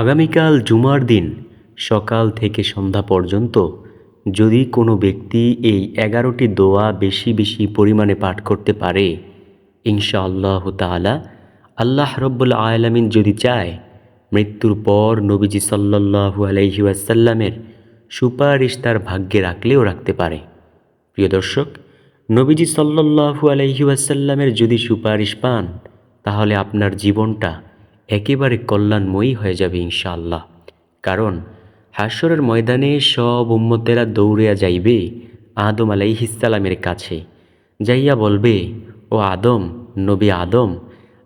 আগামীকাল জুমার দিন, সকাল থেকে সন্ধ্যা পর্যন্ত যদি কোনো ব্যক্তি এই এগারোটি দোয়া বেশি বেশি পরিমাণে পাঠ করতে পারে, ইনশাআল্লাহ তাআলা আল্লাহ রব্বুল আয়ালামিন যদি চায়, মৃত্যুর পর নবীজি সাল্লাল্লাহু আলাইহি ওয়াসাল্লামের সুপারিশ তার ভাগ্যে রাখলেও রাখতে পারে। প্রিয় দর্শক, নবীজি সাল্লাল্লাহু আলাইহি ওয়াসাল্লামের যদি সুপারিশ পান, তাহলে আপনার জীবনটা একেবারে কল্যাণময়ী হয়ে যাবে ইনশাআল্লাহ। কারণ হাসরের ময়দানে সব উম্মতেরা দৌড়িয়া যাইবে আদম আলাইহিসালামের কাছে। যাইয়া বলবে, ও আদম, নবী আদম,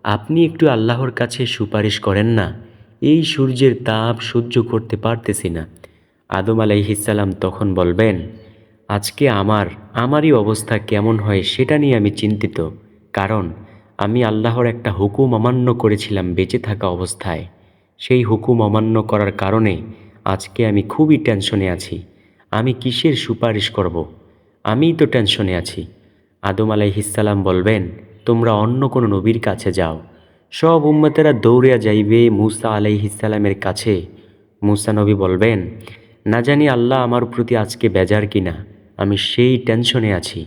আপনি একটু আল্লাহর কাছে সুপারিশ করেন না, এই সূর্যের তাপ সহ্য করতে পারতেছি না। আদম আলাইহিসাল্লাম তখন বলবেন, আজকে আমার, আমারই অবস্থা কেমন হয় সেটা নিয়ে আমি চিন্তিত। কারণ আমি আল্লাহর একটা হুকুম অমান্য করেছিলাম বেঁচে থাকা অবস্থায়। সেই হুকুম অমান্য করার কারণে আজকে আমি খুবই টেনশনে আছি। আমি কিসের সুপারিশ করব। আমিই তো টেনশনে আছি। আদম আলাইহিসাল্লাম বলবেন, তোমরা অন্য কোনো নবীর কাছে যাও। সব উম্মতেরা দৌড়িয়া যাইবে মুসা আলাইহিসাল্লামের কাছে। মুসা নবী বলবেন, না জানি আল্লাহ আমার প্রতি আজকে বেজার কিনা। আমি সেই টেনশনে আছি।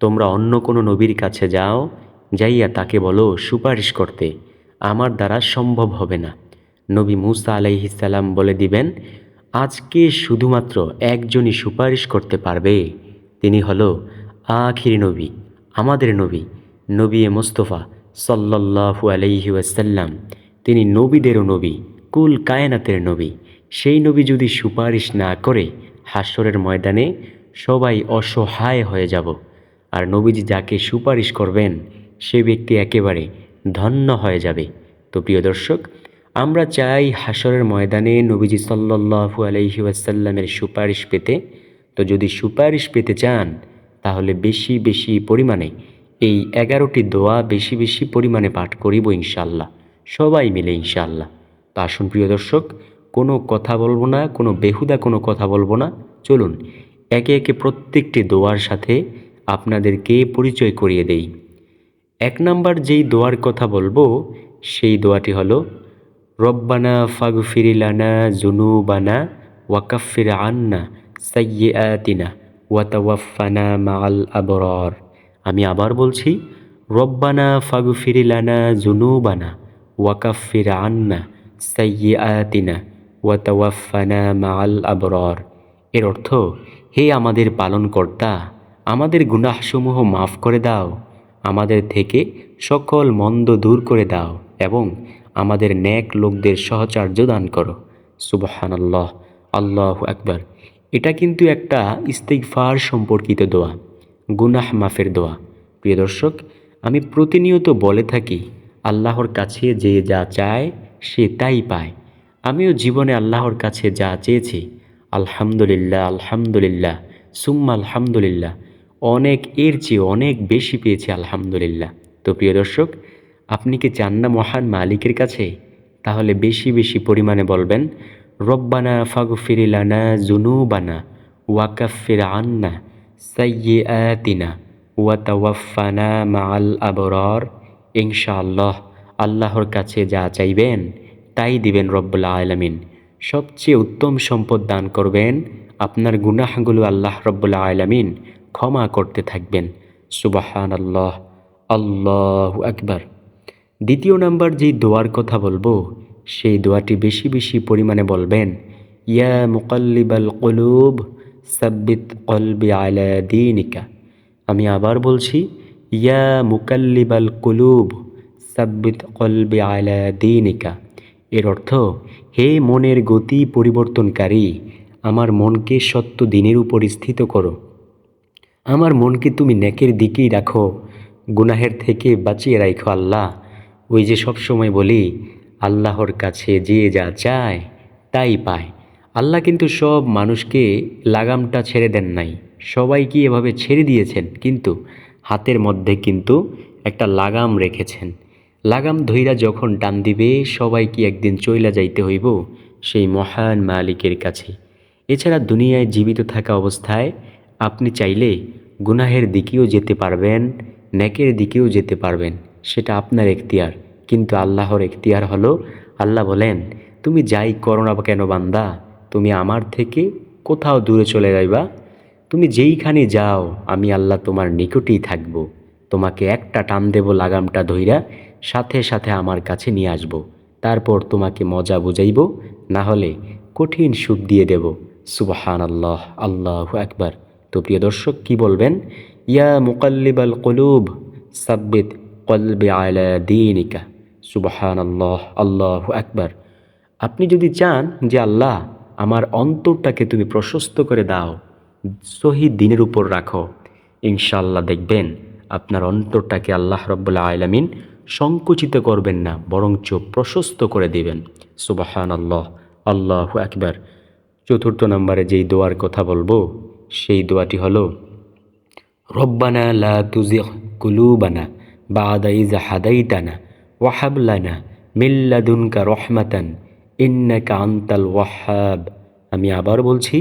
তোমরা অন্য কোনো নবীর কাছে যাও যাইয়া তাকে বলো, সুপারিশ করতে, আমার দ্বারা সম্ভব হবে না। নবী মুসা আলাইহিসাল্লাম বলে দিবেন, আজকে শুধুমাত্র একজনই সুপারিশ করতে পারবে। তিনি হলো আখির নবী, আমাদের নবী নবী এ মোস্তফা সাল্লাহু আলাইহি ওয়াসাল্লাম। তিনি নবীদেরও নবী, কুল কায়নাতের নবী। সেই নবী যদি সুপারিশ না করে হাসরের ময়দানে, সবাই অসহায় হয়ে যাব। আর নবীজি যাকে সুপারিশ করবেন সে ব্যক্তি একেবারে ধন্য হয়ে যাবে। তো প্রিয় দর্শক, আমরা চাই হাসরের ময়দানে নবীজি সাল্লাহু আলহি ওয়াসাল্লামের সুপারিশ পেতে। তো যদি সুপারিশ পেতে চান, তাহলে বেশি বেশি পরিমাণে এই এগারোটি দোয়া বেশি বেশি পরিমাণে পাঠ করিব ইনশাল্লাহ সবাই মিলে ইনশাল্লাহ তো আসুন প্রিয় দর্শক, কোনো কথা বলব না, কোনো বেহুদা কোনো কথা বলব না। চলুন, একে একে প্রত্যেকটি দোয়ার সাথে আপনাদেরকে পরিচয় করিয়ে দেই। এক নাম্বার যেই দোয়ার কথা বলব, সেই দোয়াটি হলো, রব্বানা ফাগফিরিলানা জুনুবানা ওয়াকাফির আন্না সাইয়ে সাইয়াতিনা ওয়াতাওয়াফানা মাল আবরর। আমি আবার বলছি, রব্বানা ফাগফিরিলানা জুনুবানা ওয়াকাফির আন্না সাইয়ে সাইয়াতিনা ওয়াতাওয়াফানা মাল আবরর। এর অর্থ, হে আমাদের পালনকর্তা, আমাদের গুনাহসমূহ মাফ করে দাও। আমাদের থেকে সকল মন্দ দূর করে দাও এবং আমাদের ন্যাক লোকদের সহচার্য দান করো। সুবহানাল্লাহ। আল্লাহ আল্লাহ আকবার। এটা কিন্তু একটা ইস্তিগফার সম্পর্কিত দোয়া, গুনাহ মাফের দোয়া। প্রিয় দর্শক, আমি প্রতিনিয়ত বলে থাকি, আল্লাহর কাছে যে যা চায় সে তাই পায়। আমিও জীবনে আল্লাহর কাছে যা চেয়েছি, আলহামদুলিল্লাহ আলহামদুলিল্লাহ, সুম্মা আলহামদুলিল্লাহ অনেক এর চেয়ে অনেক বেশি পেয়েছি, আলহামদুলিল্লাহ। তো প্রিয় দর্শক, আপনি কি চান না মহান মালিকের কাছে? তাহলে বেশি বেশি পরিমাণে বলবেন, রব্বানা ফাগফিরিলানা জুনুবানা ওয়াকাফির আন্না সাইয়ে আতিনা ওয়াতাওয়াফানা মাল আবরর। ইনশাআল্লাহ, আল্লাহর কাছে যা চাইবেন, তাই দিবেন রব্বুল আলমিন। সবচেয়ে উত্তম সম্পদ দান করবেন আপনার গুনাহগুলো আল্লাহ রব্বুল আলমিন। ক্ষমা করতে থাকবেন। সুবাহান আল্লাহ আল্লাহ আকবার। দ্বিতীয় নাম্বার যেই দোয়ার কথা বলব, সেই দোয়াটি বেশি বেশি পরিমাণে বলবেন, ইয়া মুকাল্লিবাল কলুব, সাব্বিত কলবি আলা দিনিকা। আমি আবার বলছি, ইয়া মুকাল্লিবাল কলুব, সাব্বিত কলবি আলা দিনিকা। এর অর্থ, হে মনের গতি পরিবর্তনকারী, আমার মনকে সত্য দিনের উপর স্থিত করো। আমার মনকে তুমি নেকের দিকেই রাখো, গুনাহের থেকে বাঁচিয়ে রাখো আল্লাহ। ওই যে সব সময় বলি, আল্লাহর কাছে যে যা চায়, তাই পায়। আল্লাহ কিন্তু সব মানুষকে লাগামটা ছেড়ে দেন নাই। সবাইকে এভাবে ছেড়ে দিয়েছেন? কিন্তু হাতের মধ্যে কিন্তু একটা লাগাম রেখেছেন। লাগাম ধৈরা যখন টান দিবে সবাইকে একদিন চইলা যাইতে হইব? সেই মহান মালিকের কাছে। এছাড়া দুনিয়ায় জীবিত থাকা অবস্থায় আপনি চাইলে গুনাহের দিকেও যেতে পারবেন, নেকের দিকেও যেতে পারবেন, সেটা আপনার এখতিয়ার। কিন্তু আল্লাহর এখতিয়ার হলো, আল্লাহ বলেন, তুমি যাই করো না কেন বান্দা? তুমি আমার থেকে কোথাও দূরে চলে যাইবা? তুমি যেইখানে যাও, আমি আল্লাহ তোমার নিকটেই থাকব। তোমাকে একটা টান দেব লাগামটা ধইরা, সাথে সাথে আমার কাছে নিয়ে আসব। তারপর তোমাকে মজা বুঝাইব, না হলে কঠিন সুখ দিয়ে দেব। সুবহান আল্লাহ আল্লাহ একবার তো প্রিয় দর্শক, কি বলবেন? ইয়া মুকাল্লিবাল কলুব, সাব্বিত কলবে আলা দিনিকা। সুবহান আল্লাহ আল্লাহ একবার আপনি যদি চান যে আল্লাহ আমার অন্তরটাকে তুমি প্রশস্ত করে দাও শহীদ দিনের উপর রাখো ইনশাল্লাহ দেখবেন আপনার অন্তরটাকে আল্লাহ রব্বুল্লাহ আলামিন সংকুচিত করবেন না, বরঞ্চ প্রশস্ত করে দিবেন। সুবাহান আল্লাহ আল্লাহ একবার চতুর্থ নম্বরে যেই দোয়ার কথা বলব সেই দোয়াটি হলো, রব্বানা লা তুজিগ কুলুবানা বাদা ইজা হাদাইতানা ওয়াহাব লানা মিল্লাদুনকা রহমাতান ইন্নাকা আন্তাল ওয়াহাব। আমি আবার বলছি,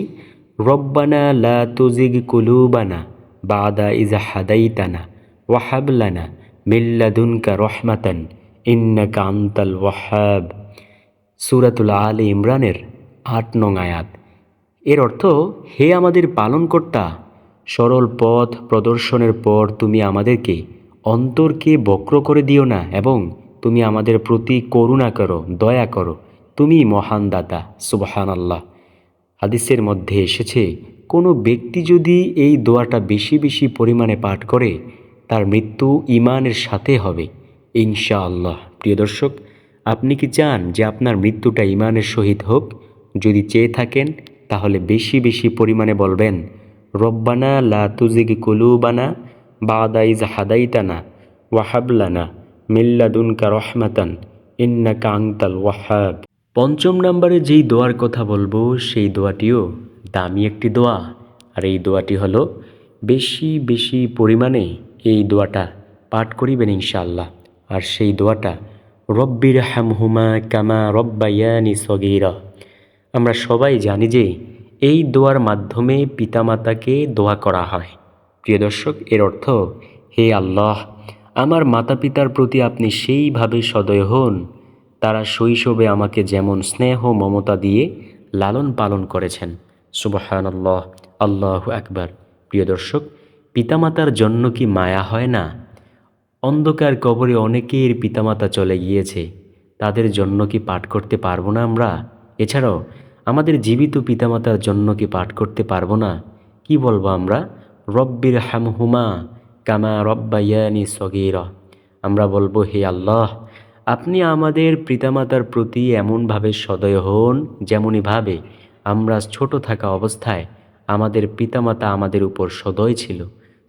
রব্বানা লা তুজিগ কুলুবানা বাদা ইজা হাদাইতানা ওয়াহাব লানা মিল্লাদুনকা রহমাতান ইন্নাকা আন্তাল ওয়াহাব। সুরাতুল আলী ইমরানের আট নং আয়াত। এর অর্থ, হে আমাদের পালনকর্তা, সরল পথ প্রদর্শনের পর তুমি আমাদেরকে অন্তরকে বক্র করে দিও না এবং তুমি আমাদের প্রতি করুণা করো, দয়া করো। তুমি মহান দাতা সুবহান আল্লাহ হাদিসের মধ্যে এসেছে, কোনো ব্যক্তি যদি এই দোয়াটা বেশি বেশি পরিমাণে পাঠ করে, তার মৃত্যু ইমানের সাথে হবে। ইনশাআল্লাহ। প্রিয় দর্শক, আপনি কি চান যে আপনার মৃত্যুটা ইমানের সহিত হোক? যদি চেয়ে থাকেন তাহলে বেশি বেশি পরিমাণে বলবেন, রব্বানা লা তুজিগ কুলুবানা বাদা ইজ হাদাইতানা ওয়াহাবলানা মিল্লাদুনকা রহমাতান ইন্নাকা আংতাল ওয়াহাব। পঞ্চম নম্বরে যেই দোয়ার কথা বলব, সেই দোয়াটিও দামি একটি দোয়া। আর এই দোয়াটি হলো, বেশি বেশি পরিমাণে এই দোয়াটা পাঠ করিবেন ইনশাআল্লাহ। আর সেই দোয়াটা রব্বির হামহুমা কামা রব্বায়ানি সগিরা। আমরা সবাই জানি যে এই দোয়ার মাধ্যমে পিতামাতাকে দোয়া করা হয়। প্রিয় দর্শক, এর অর্থ, হে আল্লাহ, আমার মাতা পিতার প্রতি আপনি সেইভাবে সদয় হন, তারা শৈশবে আমাকে যেমন স্নেহ মমতা দিয়ে লালন পালন করেছেন। সুবহান আল্লাহ আল্লাহ একবার প্রিয় দর্শক, পিতামাতার জন্য কি মায়া হয় না? অন্ধকার কবরে অনেকের পিতামাতা চলে গিয়েছে, তাদের জন্য কি পাঠ করতে পারব না আমরা? এছাড়াও, আমাদের জীবিত পিতামাতার জন্য কি পাঠ করতে পারব না? কি বলব আমরা? রব্বির হামহুমা কামা রব্বায়ানি সগিরা। আমরা বলব, হে আল্লাহ, আপনি আমাদের পিতামাতার প্রতি এমনভাবে সদয় হন যেমনইভাবে আমরা ছোট থাকা অবস্থায় আমাদের পিতামাতা আমাদের উপর সদয় ছিল।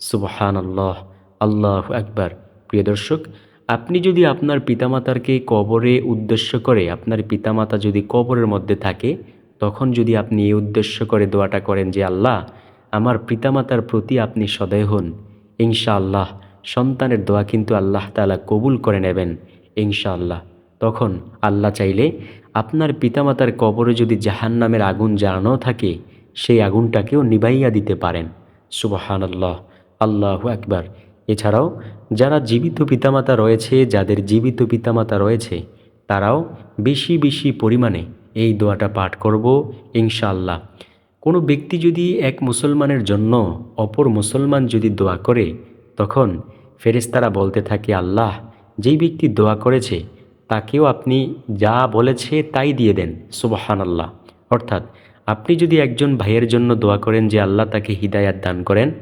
সুবহান আল্লাহ আল্লাহ একবার প্রিয় দর্শক আপনি যদি আপনার পিতামাতারকে কবরে উদ্দেশ্য করে, আপনার পিতামাতা যদি কবরের মধ্যে থাকে, তখন যদি আপনি এই উদ্দেশ্য করে দোয়াটা করেন যে, আল্লাহ, আমার পিতামাতার প্রতি আপনি সদয় হন। ইনশাআল্লাহ, সন্তানের দোয়া কিন্তু আল্লাহ তালা কবুল করে নেবেন, ইনশাআল্লাহ। তখন আল্লাহ চাইলে আপনার পিতামাতার কবরে যদি জাহান নামের আগুন জ্বালানো থাকে, সেই আগুনটাকেও নিবাইয়া দিতে পারেন। সুবহান আল্লাহ আল্লাহ একবার এছাড়াও, যারা জীবিত পিতামাতা রয়েছে, যাদের জীবিত পিতামাতা রয়েছে, তারাও বেশি বেশি পরিমাণে এই দোয়াটা পাঠ করব, ইনশাআল্লাহ। কোনো ব্যক্তি যদি এক মুসলমানের জন্য অপর মুসলমান যদি দোয়া করে, তখন ফেরেশতারা বলতে থাকে, আল্লাহ, যেই ব্যক্তি দোয়া করেছে, তাকেও আপনি যা বলেছে তাই দিয়ে দেন। সুবহান আল্লাহ অর্থাৎ, আপনি যদি একজন ভাইয়ের জন্য দোয়া করেন যে আল্লাহ তাকে হিদায়াত দান করেন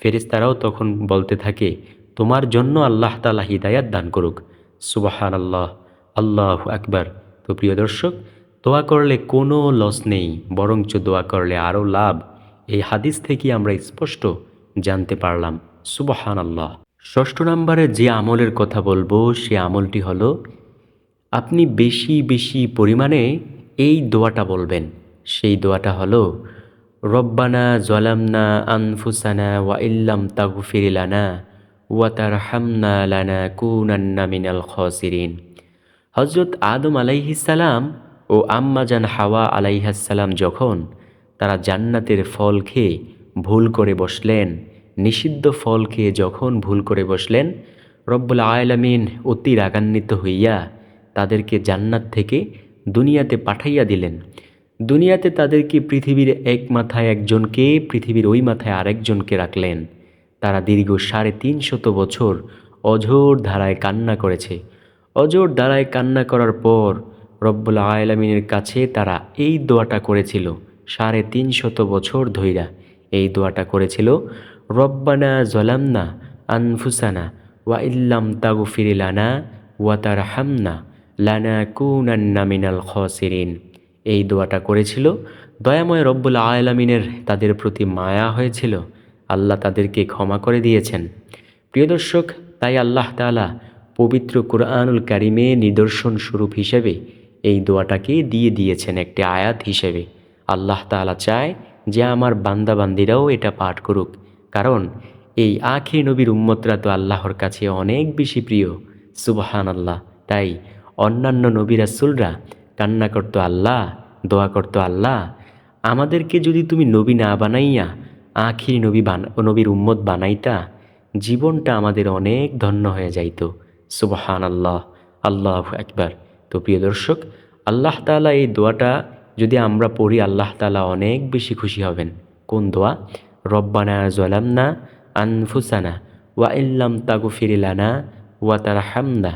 ফেরেশতারাও তখন বলতে থাকে, তোমার জন্য আল্লাহ তালা হিদায়াত দান করুক। সুবাহান আল্লাহ আল্লাহ আকবার। তো প্রিয় দর্শক, দোয়া করলে কোনো লস নেই, বরঞ্চ দোয়া করলে আরও লাভ। এই হাদিস থেকে আমরা স্পষ্ট জানতে পারলাম। সুবাহান আল্লাহ ষষ্ঠ নম্বরে যে আমলের কথা বলব, সে আমলটি হলো, আপনি বেশি বেশি পরিমাণে এই দোয়াটা বলবেন। সেই দোয়াটা হলো রব্বানা জলামনা আনফুসানা ওয়া ইল্লাম তাগফিরিলানা ওয়া তারহামনা লানা কুনান্না মিনাল খসিরিন। হজরত আদম আলাইহিসালাম ও আম্মাজান হাওয়া আলাইহাসালাম যখন তারা জান্নাতের ফল খেয়ে ভুল করে বসলেন, নিষিদ্ধ ফল খেয়ে যখন ভুল করে বসলেন, রব্বুল আয়লামিন অতি রাগান্বিত হইয়া তাদেরকে জান্নাত থেকে দুনিয়াতে পাঠাইয়া দিলেন। দুনিয়াতে তাদেরকে পৃথিবীর এক মাথায় একজনকে, পৃথিবীর ওই মাথায় আরেকজনকে রাখলেন। তারা দীর্ঘ সাড়ে তিনশত বছর অঝোর ধারায় কান্না করেছে। অজোর ধারায় কান্না করার পর রব্বুল আয়লামিনের কাছে তারা এই দোয়াটা করেছিল, সাড়ে তিনশত বছর ধইরা। এই দোয়াটা করেছিল, রব্বানা জলামনা আনফুসানা ওয়া ইল্লাম তাগু ফিরিলানা ওয়া তার হামনা লানা কুনান্না মিনাল খসিরিন। এই দোয়াটা করেছিল। দয়াময় রব্বুল আলামিনের তাদের প্রতি মায়া হয়েছিল। আল্লাহ তাদেরকে ক্ষমা করে দিয়েছেন। প্রিয় দর্শক, তাই আল্লাহ তাআলা পবিত্র কোরআনুল কারিমে নিদর্শন স্বরূপ হিসেবে এই দোয়াটাকে দিয়ে দিয়েছেন একটি আয়াত হিসেবে। আল্লাহ তাআলা চায় যে আমার বান্দাবান্দিরাও এটা পাঠ করুক। কারণ এই আখি নবীর উম্মতরা তো আল্লাহর কাছে অনেক বেশি প্রিয়। সুবাহান আল্লাহ তাই অন্যান্য নবী রাসুলরা কান্না করতো আল্লাহ, দোয়া করতো আল্লাহ। আমাদেরকে যদি তুমি নবী না বানাইয়া, আখির নবী বান, নবীর উম্মত বানাইতা, জীবনটা আমাদের অনেক ধন্য হয়ে যাইত। সুবহান আল্লাহ আল্লাহ একবার তো প্রিয় দর্শক, আল্লাহ তালা এই দোয়াটা যদি আমরা পড়ি, আল্লাহ তালা অনেক বেশি খুশি হবেন। কোন দোয়া? রব্বানা জলামনা আনফুসানা ওয়া ইল্লাম তাগু ফিরিলানা ওয়া তার হামদা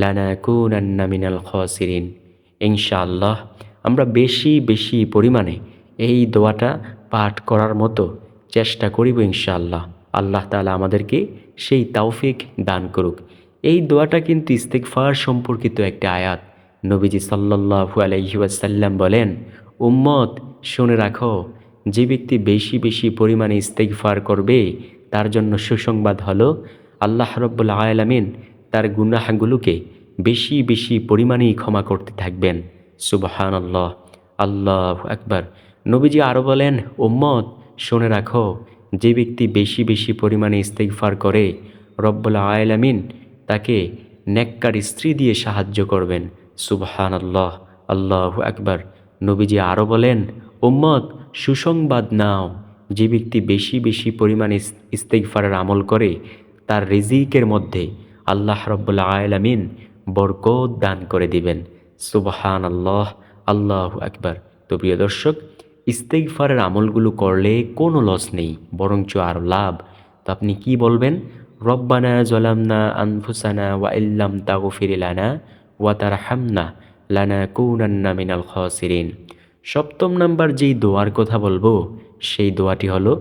লানা কুনান্না মিনাল খসিরিন। ইনশাআল্লাহ। আমরা বেশি বেশি পরিমাণে এই দোয়াটা পাঠ করার মতো চেষ্টা করিব ইনশাআল্লাহ। আল্লাহ তালা আমাদেরকে সেই তাওফিক দান করুক। এই দোয়াটা কিন্তু ইস্তেকফার সম্পর্কিত একটা আয়াত। নবীজি সাল্লাহু আলহিউসাল্লাম বলেন, উম্মত, শুনে রাখো, যে ব্যক্তি বেশি বেশি পরিমাণে ইস্তেকফার করবে, তার জন্য সুসংবাদ হলো, আল্লাহ রব্বুল আয়ালামিন তার গুনাহগুলোকে বেশি বেশি পরিমাণেই ক্ষমা করতে থাকবেন। সুবহান আল্লাহ আল্লাহ একবার নবীজি আরও বলেন, উম্মত, শুনে রাখো, যে ব্যক্তি বেশি বেশি পরিমাণে ইস্তেকফার করে রব্বুল আয়ালামিন তাকে নেককার স্ত্রী দিয়ে সাহায্য করবেন। সুবহান আল্লাহ আল্লাহ একবার নবীজি আরও বলেন, উম্মত, সুসংবাদ নাও। যে ব্যক্তি বেশি বেশি পরিমাণে ইস্তেকফারের আমল করে, তার রিজিকের মধ্যে আল্লাহ রব্বুল্লা আয়ালামিন বরকত দান করে দিবেন। সুবহান আল্লাহ আল্লাহ একবার তো প্রিয় দর্শক ইস্তেকফারের আমলগুলো করলে কোনো লস নেই, বরঞ্চ আরও লাভ। তো আপনি কি বলবেন? রব্বানা জলামনা আনফুসানা ওয়া ইল্লাম তাগু ফিরিলানা ওয়া তার হামনা লানা কৌনান্না মিনাল খসিরিন। সপ্তম নাম্বার যেই দোয়ার কথা বলব, সেই দোয়াটি হলো,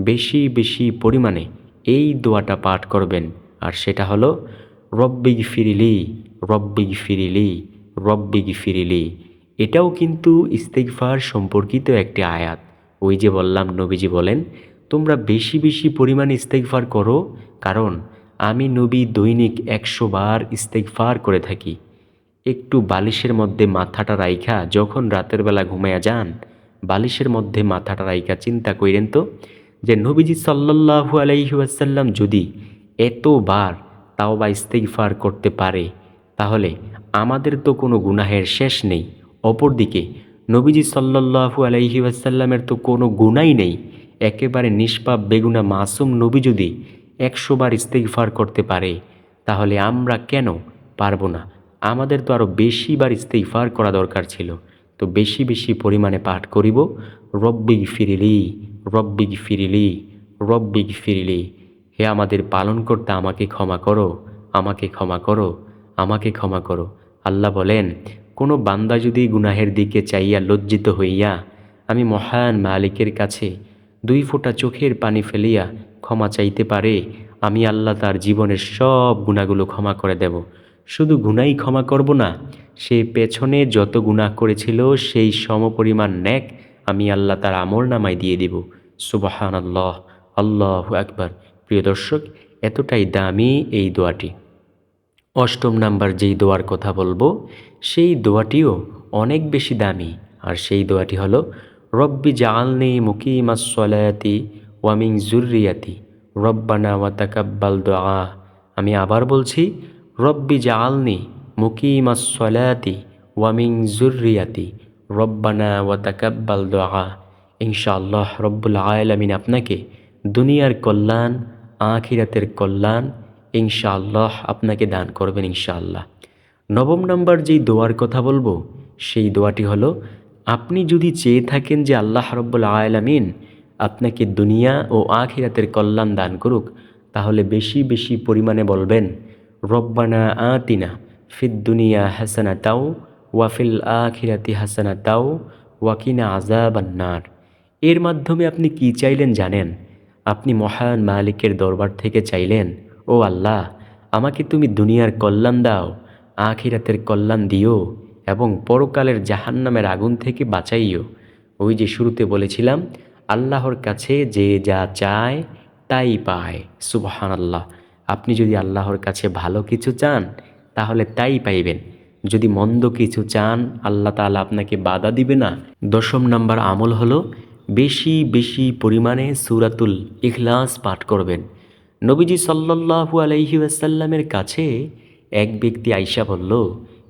বেশি বেশি পরিমাণে এই দোয়াটা পাঠ করবেন। আর সেটা হলো রব্বিগ ফিরিলি রব্বিগ ফিরিলি রব্বিগ ফিরিলি এটাও কিন্তু ইস্তেকফার সম্পর্কিত একটি আয়াত। ওই যে বললাম, নবীজি বলেন, তোমরা বেশি বেশি পরিমাণে ইস্তেকফার করো, কারণ আমি নবী দৈনিক একশো বার ইস্তেকফার করে থাকি। একটু বালিশের মধ্যে মাথাটা রাইখা, যখন রাতের বেলা ঘুমাইয়া যান, বালিশের মধ্যে মাথাটা রাইখা, চিন্তা কইরেন তো যে নবীজি সাল্লাহু আলাইহাসাল্লাম যদি এতবার তাও বা ইস্তেকফার করতে পারে তাহলে আমাদের তো কোনো গুনাহের শেষ নেই। অপরদিকে নবীজি সাল্লাহু আলাইহি আসাল্লামের তো কোনো গুণাই নেই। একেবারে নিষ্পাপ, বেগুনা, মাসুম নবী যদি একশোবার ইস্তেকফার করতে পারে, তাহলে আমরা কেন পারব না? আমাদের তো আরও বেশিবার ইস্তেকফার করা দরকার ছিল। তো বেশি বেশি পরিমাণে পাঠ করিব। রব্বিগ ফিরিলি রব্বিগ ফিরিলি রব্বিগ ফিরিলি হে আমাদের পালন করতে আমাকে ক্ষমা করো, আমাকে ক্ষমা করো। আমাকে ক্ষমা করো। আল্লাহ বলেন, কোনো বান্দা যদি গুনাহের দিকে চাইয়া লজ্জিত হইয়া আমি মহান মালিকের কাছে দুই ফোঁটা চোখের পানি ফেলিয়া ক্ষমা চাইতে পারে, আমি আল্লাহ তার জীবনের সব গুণাগুলো ক্ষমা করে দেব। শুধু গুনাই ক্ষমা করব না, সে পেছনে যত গুনাহ করেছিল সেই সমপরিমাণ ন্যাক আমি আল্লাহ তার আমল নামায় দিয়ে দিব। সুবাহান আল্লাহ আল্লাহ একবার প্রিয় দর্শক, এতটাই দামি এই দোয়াটি। অষ্টম নাম্বার যেই দোয়ার কথা বলব, সেই দোয়াটিও অনেক বেশি দামি। আর সেই দোয়াটি হলো, রব্বি জালনি মুকিমাসলায়াতি ওয়ামিং জুরিয়াতি রব্বানা ওয়াতাকাব্বাল দোয়া আমি আবার বলছি, রব্বি জালনি মুকিমাসলায়াতি ওয়ামিং জুরিয়াতি রব্বানা ওয়াতাকাব্বাল দোয়া ইনশাআল্লাহ রব্বুল আয়ালামিন আপনাকে দুনিয়ার কল্যাণ, আখিরাতের কল্যাণ ইনশাআল্লাহ আপনাকে দান করবেন ইনশাআল্লাহ। নবম নম্বর যেই দোয়ার কথা বলব, সেই দোয়াটি হলো, আপনি যদি চেয়ে থাকেন যে আল্লাহ রব্বুল আলামিন আপনাকে দুনিয়া ও আখিরাতের কল্যাণ দান করুক, তাহলে বেশি বেশি পরিমাণে বলবেন, রব্বানা আতিনা ফিদ দুনিয়া হাসানা তাও ওয়াফিল আখিরাতি হাসানা তাও ওয়াকিনা আজাবান্নার এর মাধ্যমে আপনি কি চাইলেন জানেন? আপনি মহান মালিকের দরবার থেকে চাইলেন ও আল্লাহ, আমাকে তুমি দুনিয়ার কল্যাণ দাও, আখিরাতের কল্যাণ দিও এবং পরকালের জাহান্নামের আগুন থেকে বাঁচাইও। ওই যে শুরুতে বলেছিলাম, আল্লাহর কাছে যে যা চায় তাই পায়। সুবহান আল্লাহ আপনি যদি আল্লাহর কাছে ভালো কিছু চান, তাহলে তাই পাইবেন। যদি মন্দ কিছু চান, আল্লাহ তাআলা আপনাকে বাধা দিবে না। দশম নাম্বার আমল হলো, বেশি বেশি পরিমাণে সুরাতুল ইখলাস পাঠ করবেন। নবীজি সাল্লাল্লাহু আলাইহি ওয়াসাল্লামের কাছে এক ব্যক্তি আইসা বলল,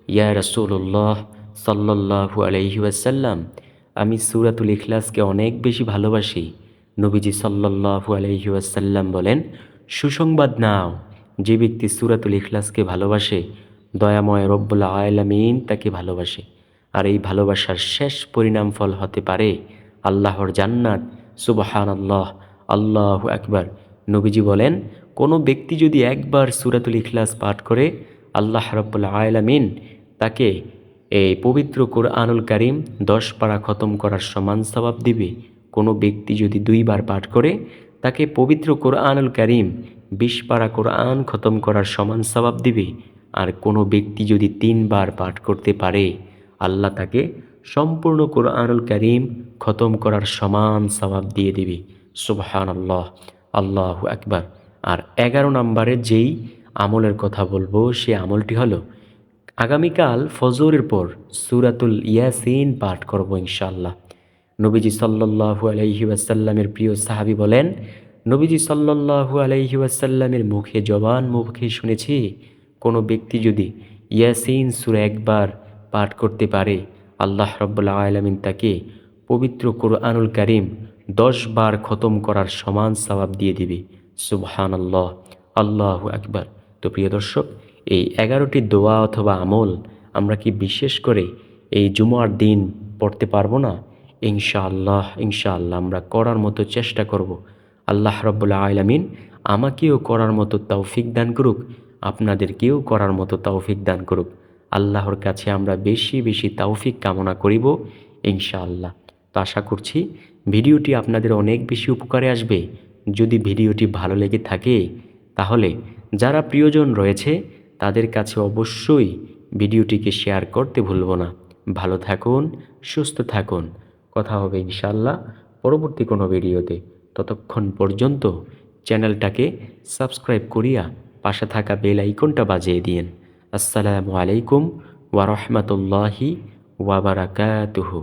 ইয়া রাসূলুল্লাহ সাল্লাল্লাহু আলাইহি ওয়াসাল্লাম, আমি সুরাতুল ইখলাসকে অনেক বেশি ভালোবাসি। নবীজি সাল্লাল্লাহু আলাইহি ওয়াসাল্লাম বলেন, সুসংবাদ নাও, যে ব্যক্তি সুরাতুল ইখলাসকে ভালোবাসে, দয়াময় রব্বুল আলামিন তাকে ভালোবাসে। আর এই ভালোবাসার শেষ পরিণাম ফল হতে পারে আল্লাহর জান্নাত। সুবহান আল্লাহ আল্লাহ একবার নবীজি বলেন, কোনো ব্যক্তি যদি একবার সুরাতুল ইখলাস পাঠ করে আল্লাহ রব্বুল আয়লামিন তাকে এই পবিত্র কোরআনুল কারিম দশ পারা খতম করার সমান স্বভাব দিবে। কোনো ব্যক্তি যদি দুইবার পাঠ করে তাকে পবিত্র কোরআনুল কারিম বিশ পারা কোরআন খতম করার সমান স্বভাব দিবে। আর কোনো ব্যক্তি যদি তিনবার পাঠ করতে পারে, আল্লাহ তাকে সম্পূর্ণ কোরআনুল কারিম খতম করার সমান স্বভাব দিয়ে দিবে। সুবহান আল্লাহ আল্লাহ একবার আর এগারো নম্বরের যেই আমলের কথা বলব, সে আমলটি হলো, আগামীকাল ফজরের পর সুরাতুল ইয়াসিন পাঠ করব ইনশাল্লাহ নবীজি সাল্লাল্লাহু আলাইহি ওয়াসাল্লামের প্রিয় সাহাবী বলেন, নবীজি সাল্লাল্লাহু আলাইহি ওয়াসাল্লামের মুখে জবান মুখে শুনেছি, কোনো ব্যক্তি যদি ইয়াসিন সুরা একবার পাঠ করতে পারে, আল্লাহ রব্বুল্লা আলমিন তাকে পবিত্র কোরআনুল কারিম দশ বার খতম করার সমান সবাব দিয়ে দিবে। সুবহান আল্লাহ আল্লাহ আকবার। তো প্রিয় দর্শক, এই এগারোটি দোয়া অথবা আমল আমরা কি বিশেষ করে এই জুমার দিন পড়তে পারব না? ইনশাআল্লাহ ইনশাআল্লাহ আমরা করার মতো চেষ্টা করব। আল্লাহ রব্বুল্লা আলমিন আমাকেও করার মতো তৌফিক দান করুক, আপনাদেরকেও করার মতো তৌফিক দান করুক। আল্লাহর কাছে আমরা বেশি বেশি তৌফিক কামনা করিব, ইনশাআল্লাহ। তো আশা করছি ভিডিওটি আপনাদের অনেক বেশি উপকারে আসবে। যদি ভিডিওটি ভালো লেগে থাকে, তাহলে যারা প্রিয়জন রয়েছে, তাদের কাছে অবশ্যই ভিডিওটিকে শেয়ার করতে ভুলব না। ভালো থাকুন, সুস্থ থাকুন। কথা হবে ইনশাল্লাহ পরবর্তী কোনো ভিডিওতে। ততক্ষণ পর্যন্ত চ্যানেলটাকে সাবস্ক্রাইব করিয়া পাশে থাকা বেল আইকনটা বাজিয়ে দিন আসসালামু আলাইকুম ওয়া রাহমাতুল্লাহি ওয়া বারাকাতুহু।